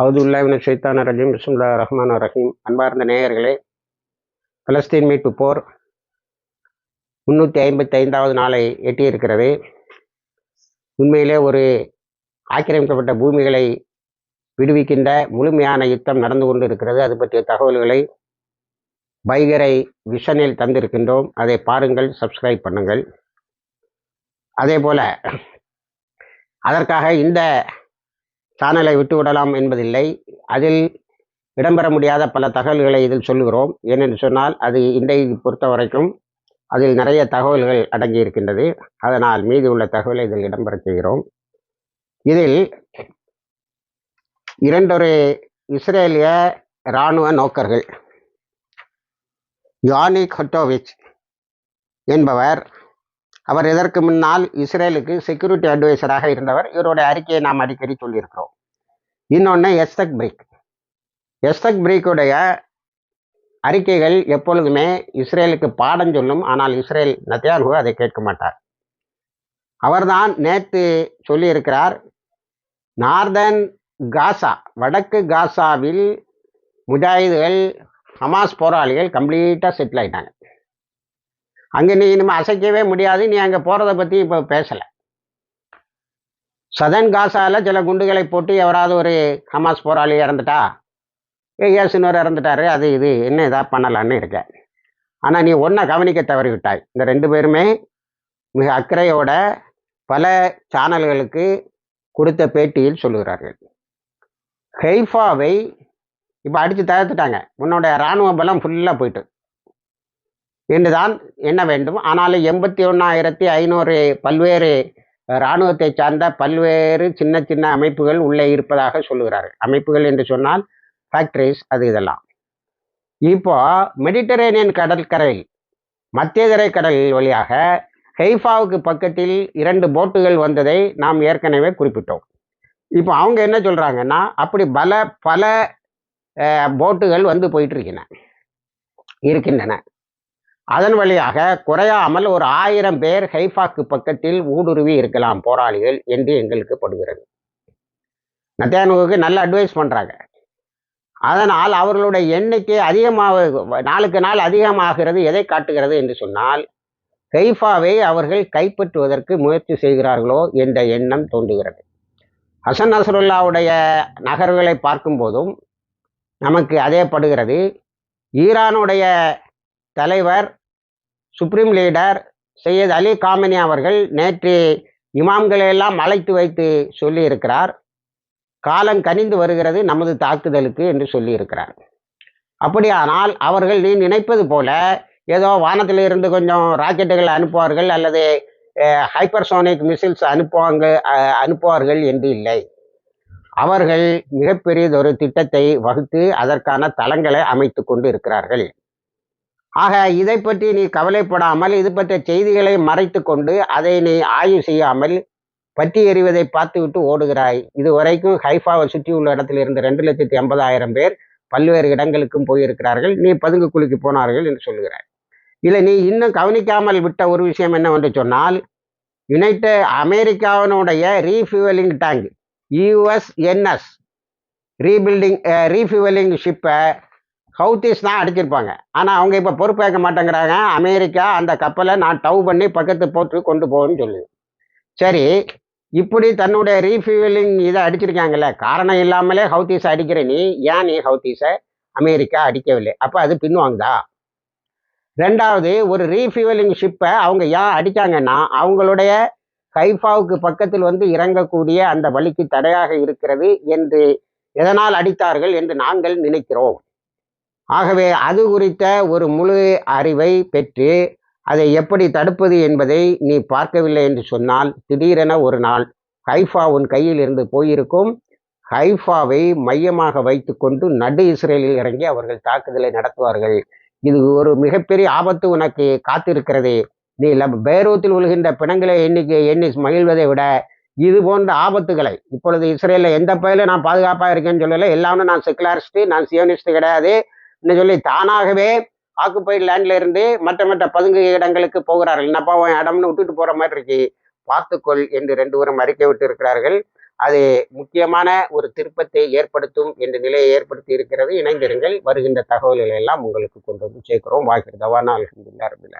அவதுல்லாவின சைத்தான ரஜீம். பிஸ்முல்லா ரஹ்மான் ரஹீம். அன்பார்ந்த நேயர்களே பலஸ்தீன் மீட்பு போர் முன்னூற்றி ஐம்பத்தி ஐந்தாவது நாளை எட்டியிருக்கிறது. உண்மையிலே ஒரு ஆக்கிரமிக்கப்பட்ட பூமிகளை விடுவிக்கின்ற முழுமையான யுத்தம் நடந்து கொண்டு இருக்கிறது அது பற்றிய தகவல்களை பைகரை விஷனில் தந்திருக்கின்றோம். அதை பாருங்கள் சப்ஸ்கிரைப் பண்ணுங்கள். அதே போல் அதற்காக இந்த சேனலை விட்டுவிடலாம் என்பதில்லை. அதில் இடம்பெற முடியாத பல தகவல்களை இதில் சொல்லுகிறோம். ஏனென்று சொன்னால் அது இன்றைக்கு பொறுத்த வரைக்கும் அதில் நிறைய தகவல்கள் அடங்கி இருக்கின்றது அதனால் மீதி உள்ள தகவலை இதில் இடம்பெற செய்கிறோம். இதில் இரண்டொரு இஸ்ரேலிய இராணுவ நோக்கர்கள் யானி ஹட்டோவிச் என்பவர் அவர் இதற்கு முன்னால் இஸ்ரேலுக்கு செக்யூரிட்டி அட்வைசராக இருந்தவர்? இவருடைய அறிக்கையை நாம் அடிக்கடி சொல்லியிருக்கிறோம். இன்னொன்று எஸ்தக் பிரேக். எஸ்தக் பிரேக்குடைய அறிக்கைகள் எப்பொழுதுமே இஸ்ரேலுக்கு பாடம் சொல்லும் ஆனால் இஸ்ரேல் நத்தியான்ஹு அதை கேட்க மாட்டார். அவர்தான் நேற்று சொல்லியிருக்கிறார் நார்தன் காசா வடக்கு காசாவில் முஜாஹிதுகள் ஹமாஸ் போராளிகள் கம்ப்ளீட்டாக செட்டில் ஆகிட்டாங்க அங்கே நீ இனிமேல் அசைக்கவே முடியாது. நீ அங்கே போகிறத பற்றி இப்போ பேசலை. சதன் காசாவில் சில குண்டுகளை போட்டு எவராவது ஒரு ஹமாஸ் போராளி இறந்துட்டா? ஏ ஏசுனர் இறந்துட்டாரு. அது இது. என்ன இதாக பண்ணலான்னு இருக்கேன் ஆனால் நீ ஒன்றை கவனிக்க தவறிவிட்டாய். இந்த ரெண்டு பேருமே மிக அக்கறையோட பல சேனல்களுக்கு கொடுத்த பேட்டியில் சொல்லுகிறார்கள். ஹெய்ஃபாவை இப்போ அடித்து தகர்த்துட்டாங்க. உன்னோட இராணுவ பலம் ஃபுல்லாக போயிட்டு. என்றுதான் என்ன வேண்டும். ஆனாலும் எண்பத்தி ஒன்றாயிரத்தி ஐநூறு பல்வேறு இராணுவத்தை சார்ந்த பல்வேறு சின்ன சின்ன அமைப்புகள் உள்ளே இருப்பதாக சொல்லுகிறார்கள். அமைப்புகள் என்று சொன்னால் ஃபேக்டரிஸ் அது இதெல்லாம். இப்போ மெடிட்டரேனியன் கடற்கரையில் மத்திய கடல் வழியாக ஹெய்ஃபாவுக்கு பக்கத்தில் இரண்டு போட்டுகள் வந்ததை நாம் ஏற்கனவே குறிப்பிட்டோம். இப்போ அவங்க என்ன சொல்கிறாங்கன்னா அப்படி பல பல போட்டுகள் வந்து போயிட்டு இருக்கின்றன. அதன் வழியாக குறையாமல் ஒரு ஆயிரம் பேர் ஹைஃபாக்கு பக்கத்தில் ஊடுருவி இருக்கலாம் போராளிகள் என்று எங்களுக்கு படுகிறது. நத்தியானுவுக்கு நல்ல அட்வைஸ் பண்ணுறாங்க அதனால் அவர்களுடைய எண்ணிக்கை அதிகமாக நாளுக்கு நாள் அதிகமாகிறது எதை காட்டுகிறது என்று சொன்னால் ஹைஃபாவை அவர்கள் கைப்பற்றுவதற்கு முயற்சி செய்கிறார்களோ என்ற எண்ணம் தோன்றுகிறது. ஹசன் நசருல்லாவுடைய நகர்வுகளை பார்க்கும்போதும் நமக்கு அதே படுகிறது. ஈரானுடைய தலைவர் supreme leader Syed Ali Khamenei அவர்கள் நேற்று இமாம்களையெல்லாம் அழைத்து வைத்து சொல்லியிருக்கிறார். காலம் கனிந்து வருகிறது நமது தாக்குதலுக்கு என்று சொல்லியிருக்கிறார். அப்படியானால் அவர்கள் நீ நினைப்பது போல ஏதோ வானத்தில் இருந்து கொஞ்சம் ராக்கெட்டுகள் அனுப்புவார்கள் அல்லது ஹைப்பர்சோனிக் மிசில்ஸ் அனுப்புவாங்க அனுப்புவார்கள் என்று இல்லை. அவர்கள் மிகப்பெரியதொரு திட்டத்தை வகுத்து அதற்கான தளங்களை அமைத்து கொண்டு இருக்கிறார்கள். ஆக இதை பற்றி நீ கவலைப்படாமல் இது பற்றிய செய்திகளை மறைத்து கொண்டு அதை நீ ஆய்வு செய்யாமல் பற்றி எறிவதை பார்த்துவிட்டு ஓடுகிறாய். இது வரைக்கும் ஹைஃபாவை சுற்றி உள்ள இடத்துல இருந்து ரெண்டு லட்சத்தி ஐம்பதாயிரம் பேர் பல்வேறு இடங்களுக்கும் போயிருக்கிறார்கள். நீ பதுங்கு குழிக்கு போனார்கள் என்று சொல்கிறாய். இல்லை நீ இன்னும் கவனிக்காமல் விட்ட ஒரு விஷயம் என்னவென்று சொன்னால் யுனைடெட் அமெரிக்காவினுடைய refuelling tank USNS rebuilding refuelling ஷிப்பை Houthis தான் அடிச்சிருப்பாங்க ஆனால் அவங்க இப்போ பொறுப்பேற்க மாட்டேங்கிறாங்க. அமெரிக்கா அந்த கப்பலை நான் டவ் பண்ணி பக்கத்து போட்டு கொண்டு போகணும்னு சொல்லுது சரி இப்படி தன்னுடைய ரீஃபியூலிங் இதை அடிச்சிருக்காங்கல்ல. காரணம் இல்லாமலே ஹவுத்தீஸை அடிக்கிற நீ ஏன் நீ ஹவுத்தீஸை அமெரிக்கா அடிக்கவில்லை? அப்போ அது பின்வாங்குதா? ரெண்டாவது ஒரு ரீஃபியூலிங் ஷிப்பை அவங்க ஏன் அடித்தாங்கன்னா அவங்களுடைய கைஃபாவுக்கு பக்கத்தில் வந்து இறங்கக்கூடிய அந்த வழிக்கு தடையாக இருக்கிறது என்று எதனால் அடித்தார்கள் என்று நாங்கள் நினைக்கிறோம். ஆகவே அது குறித்த ஒரு முழு அறிவை பெற்று அதை எப்படி தடுப்பது என்பதை நீ பார்க்கவில்லை என்று சொன்னால் திடீரென ஒரு நாள் ஹைஃபா உன் கையில் இருந்து போயிருக்கும். ஹைஃபாவை மையமாக வைத்துக்கொண்டு நடு இஸ்ரேலில் இறங்கி அவர்கள் தாக்குதலை நடத்துவார்கள். இது ஒரு மிகப்பெரிய ஆபத்து உனக்கு காத்திருக்கிறது. நீ பேரூத்தில் விழுகின்ற பிணங்களை எண்ணிக்கை எண்ணி மகிழ்வதை விட இது போன்ற ஆபத்துகளை இப்பொழுது இஸ்ரேலில் எந்த பயிலும் நான் பாதுகாப்பாக இருக்கேன்னு சொல்லலை. எல்லாமே நான் செக்குலாரிஸ்ட்டு நான் சியோனிஸ்ட்டு கிடையாது. சொல்லி தானாகவே ஆக்குப்பைட் லேண்ட்ல இருந்து மற்ற மற்ற பதுங்கு இடங்களுக்கு போகிறார்கள். என்னப்பா உன் இடம்னு விட்டுட்டு போற மாதிரி இருக்கு. பார்த்துக்கொள் என்று ரெண்டு பேரும் அறிக்கை விட்டு இருக்கிறார்கள். அது முக்கியமான ஒரு திருப்பத்தை ஏற்படுத்தும் என்ற நிலையை ஏற்படுத்தி இருக்கிறது. இணைந்திருங்கள். வருகின்ற தகவல்களை எல்லாம் உங்களுக்கு கொண்டு வந்து சேர்க்கிறோம். வாய்க்கிறதவான அலமதுல்லா ரபில்